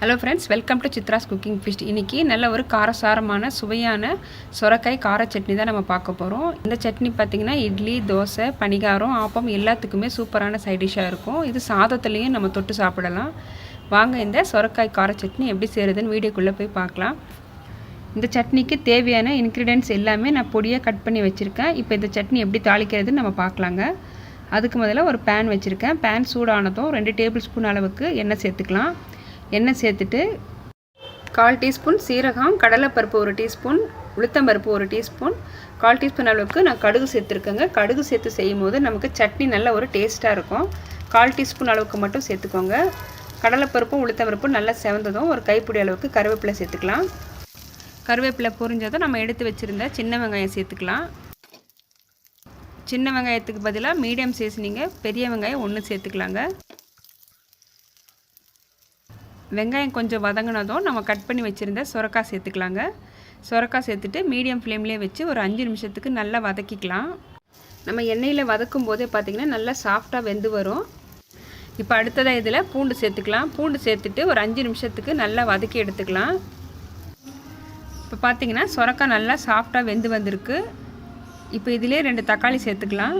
Hello friends welcome to Chitra's cooking feast இன்றைக்கி நல்ல ஒரு காரசாரமான சுவையான சுரக்காய் கார சட்னி தான் நம்ம பார்க்க போகிறோம் இந்த சட்னி பார்த்திங்கன்னா இட்லி தோசை பணிகாரம் ஆப்பம் எல்லாத்துக்குமே சூப்பரான சைட் டிஷ்ஷாக இருக்கும். இது சாதத்துலேயும் நம்ம தொட்டு சாப்பிடலாம். வாங்க இந்த சுரக்காய் கார சட்னி எப்படி செய்கிறதுன்னு வீடியோக்குள்ளே போய் பார்க்கலாம். இந்த சட்னிக்கு தேவையான இன்க்ரீடியன்ஸ் எல்லாமே நான் பொடியாக கட் பண்ணி வச்சுருக்கேன். இப்போ இந்த சட்னி எப்படி தாளிக்கிறதுன்னு நம்ம பார்க்கலாங்க. அதுக்கு முதல்ல ஒரு பேன் வச்சுருக்கேன். பேன் சூடானதும் ரெண்டு டேபிள் ஸ்பூன் அளவுக்கு எண்ணெய் சேர்த்துக்கலாம். எண்ணெய் சேர்த்துட்டு கால் டீஸ்பூன் சீரகம் கடலைப்பருப்பு ஒரு டீஸ்பூன் உளுத்தம்பருப்பு ஒரு டீஸ்பூன். கால் டீஸ்பூன் அளவுக்கு நான் கடுகு சேர்த்துருக்கேங்க. கடுகு சேர்த்து செய்யும் போது நமக்கு சட்னி நல்ல ஒரு டேஸ்ட்டாக இருக்கும். கால் டீஸ்பூன் அளவுக்கு மட்டும் சேர்த்துக்கோங்க. கடலைப்பருப்பும் உளுத்தம்பருப்பும் நல்லா செவந்ததும் ஒரு கைப்பிடி அளவுக்கு கருவேப்பிலை சேர்த்துக்கலாம். கருவேப்பிலை பொரிஞ்சதும் நம்ம எடுத்து வச்சுருந்த சின்ன வெங்காயம் சேர்த்துக்கலாம். சின்ன வெங்காயத்துக்கு பதிலாக மீடியம் சைஸ் நீங்கள் பெரிய வெங்காயம் ஒன்று சேர்த்துக்கலாங்க. வெங்காயம் கொஞ்சம் வதங்கினதும் நம்ம கட் பண்ணி வச்சுருந்த சுரக்காய் சேர்த்துக்கலாங்க. சுரக்காய் சேர்த்துட்டு மீடியம் ஃப்ளேம்லேயே வச்சு ஒரு அஞ்சு நிமிஷத்துக்கு நல்லா வதக்கிக்கலாம். நம்ம எண்ணெயில் வதக்கும் போதே பார்த்திங்கன்னா நல்லா சாஃப்டாக வெந்து வரும். இப்போ அடுத்ததாக இதில் பூண்டு சேர்த்துக்கலாம். பூண்டு சேர்த்துட்டு ஒரு அஞ்சு நிமிஷத்துக்கு நல்லா வதக்கி எடுத்துக்கலாம். இப்போ பார்த்திங்கன்னா சுரக்காய் நல்லா சாஃப்டாக வெந்து வந்திருக்கு. இப்போ இதிலே ரெண்டு தக்காளி சேர்த்துக்கலாம்.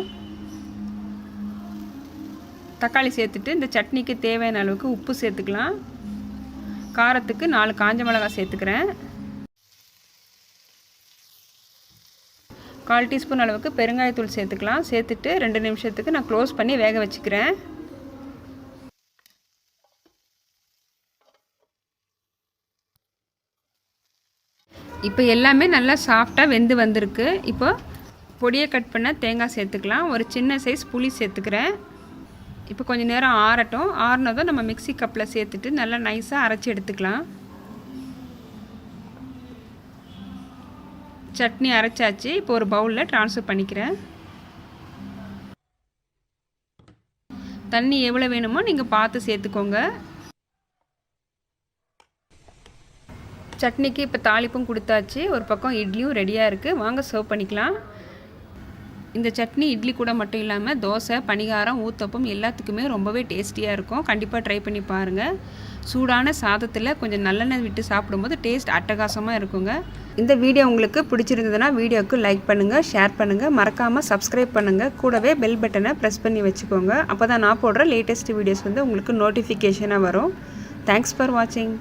தக்காளி சேர்த்துட்டு இந்த சட்னிக்கு தேவையான அளவுக்கு உப்பு சேர்த்துக்கலாம். காரத்துக்கு நாலு காஞ்ச மிளகாய் சேர்த்துக்கிறேன். கால் டீஸ்பூன் அளவுக்கு பெருங்காயத்தூள் சேர்த்துக்கலாம். சேர்த்துட்டு ரெண்டு நிமிஷத்துக்கு நான் க்ளோஸ் பண்ணி வேக வச்சுக்கிறேன். இப்போ எல்லாமே நல்லா சாஃப்டாக வெந்து வந்திருக்கு. இப்போ பொடியை கட் பண்ண தேங்காய் சேர்த்துக்கலாம். ஒரு சின்ன சைஸ் புளி சேர்த்துக்கிறேன். இப்போ கொஞ்சம் நேரம் ஆறட்டும். ஆறினதும் நம்ம மிக்சி கப்பில் சேர்த்துட்டு நல்லா நைஸாக அரைச்சி எடுத்துக்கலாம். சட்னி அரைச்சாச்சு. இப்போ ஒரு பவுலில் ட்ரான்ஸ்ஃபர் பண்ணிக்கிறேன். தண்ணி எவ்வளோ வேணுமோ நீங்கள் பார்த்து சேர்த்துக்கோங்க. சட்னிக்கு இப்போ தாளிப்பும் கொடுத்தாச்சு. ஒரு பக்கம் இட்லியும் ரெடியாக இருக்குது வாங்க சர்வ் பண்ணிக்கலாம். இந்த சட்னி இட்லி கூட மட்டும் இல்லாமல் தோசை பணிகாரம் ஊத்தப்பம் எல்லாத்துக்குமே ரொம்பவே டேஸ்டியாக இருக்கும். கண்டிப்பாக ட்ரை பண்ணி பாருங்கள் சூடான சாதத்தில் கொஞ்சம் நல்லெண்ணெய் விட்டு சாப்பிடும்போது டேஸ்ட் அட்டகாசமாக இருக்குங்க. இந்த வீடியோ உங்களுக்கு பிடிச்சிருந்ததுன்னா வீடியோவுக்கு லைக் பண்ணுங்கள் ஷேர் பண்ணுங்கள் மறக்காமல் சப்ஸ்கிரைப் பண்ணுங்கள் கூடவே பெல் பட்டனை ப்ரெஸ் பண்ணி வச்சுக்கோங்க. அப்போ தான் நான் போடுற லேட்டஸ்ட் வீடியோஸ் வந்து உங்களுக்கு நோட்டிஃபிகேஷனாக வரும். தேங்க்ஸ் ஃபார் வாட்சிங்